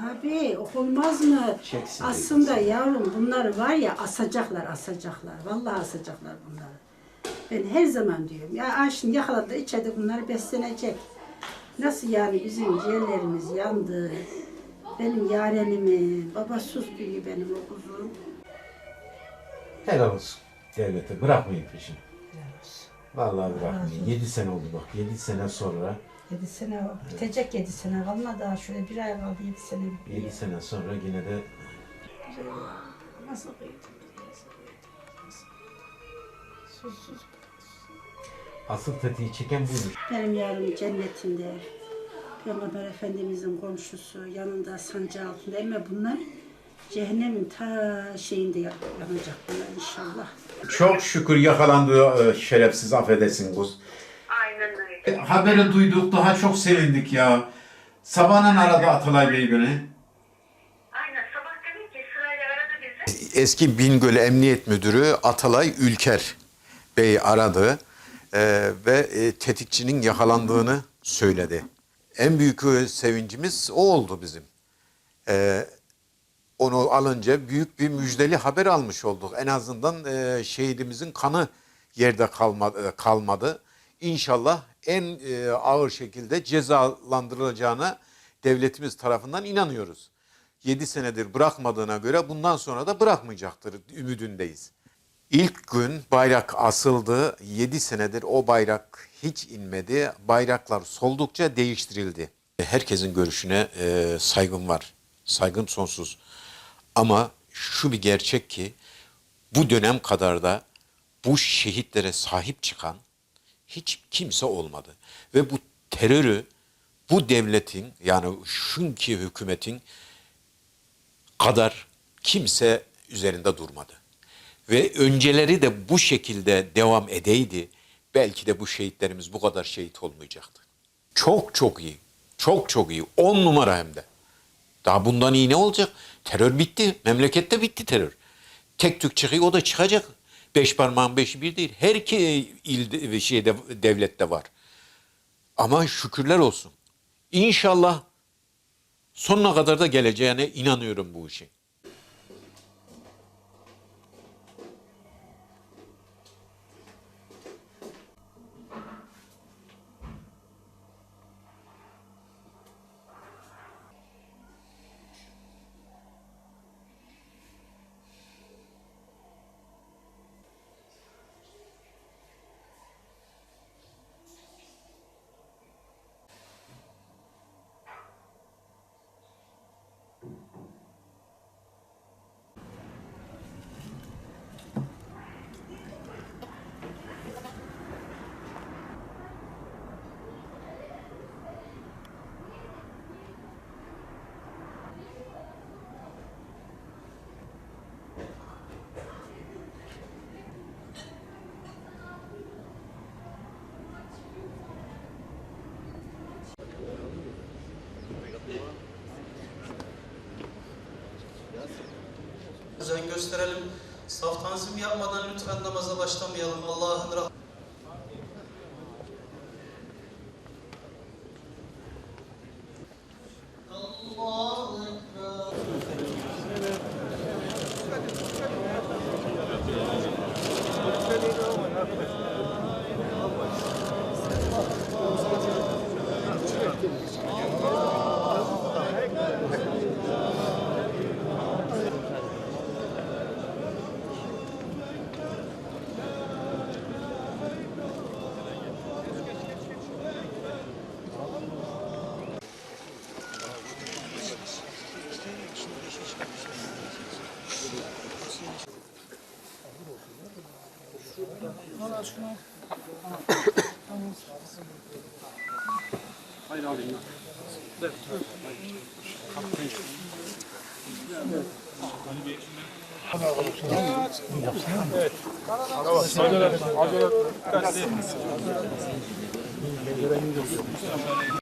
Tabii olmaz mı? Çeksin Aslında yavrum bunlar var ya asacaklar asacaklar. Vallahi asacaklar bunları. Ben her zaman diyorum ya "Aa, şimdi yakaladı içeride bunlar beslenecek. Nasıl yani bizim ciğerlerimiz yandı. Benim yarenimin, baba sus büyüğü benim o kuzum. Helal olsun devlete. Bırakmayın peşini. Vallahi bırakmayın. 7 sene oldu bak. 7 sene sonra, Yedi sene bitecek yedi sene kalmadı daha şöyle bir ay kaldı yedi sene. 7 sene sonra yine de Nasıl kıydım? Susuz. asıl tetiği çeken buymuş. Benim yarım cennetinde. Peygamber Efendimizin komşusu yanında sancı altında ama bunlar cehennemin ta şeyinde yanacak bunlar inşallah. Çok şükür yakalandı e, şerefsiz affedesin kız. Aynen öyle. E, haberi duyduk daha çok sevindik ya. Sabahın aradı Atalay Bey beni. Aynen sabah dedim ki sırayla aradı bizi. Eski Bingöl Emniyet Müdürü Atalay Ülker Bey aradı e, ve e, tetikçinin yakalandığını söyledi. En büyük e, sevincimiz o oldu bizim. E, onu alınca büyük bir müjdeli haber almış olduk. En azından e, şehidimizin kanı yerde kalmadı. kalmadı. İnşallah en e, ağır şekilde cezalandırılacağına devletimiz tarafından inanıyoruz. 7 senedir bırakmadığına göre bundan sonra da bırakmayacaktır ümidindeyiz. İlk gün bayrak asıldı. 7 senedir o bayrak hiç inmedi. Bayraklar soldukça değiştirildi. Herkesin görüşüne e, saygım var. Saygım sonsuz. Ama şu bir gerçek ki bu dönem kadar da bu şehitlere sahip çıkan hiç kimse olmadı. Ve bu terörü bu devletin yani şunki hükümetin kadar kimse üzerinde durmadı. Ve önceleri de bu şekilde devam edeydi belki de bu şehitlerimiz bu kadar şehit olmayacaktı. Çok çok iyi. Çok çok iyi. On numara hem de. Daha bundan iyi ne olacak? Terör bitti. Memlekette bitti terör. Tek tük çıkıyor o da çıkacak. Beş parmağın beşi bir değil. Her iki ilde ve şeyde devlette var. Ama şükürler olsun. İnşallah sonuna kadar da geleceğine inanıyorum bu işin. Gösterelim. Saf tanzim yapmadan lütfen namaza başlamayalım. Allah'ın rahmeti. Allahu Hayır abi. Evet. Evet. Evet. Evet.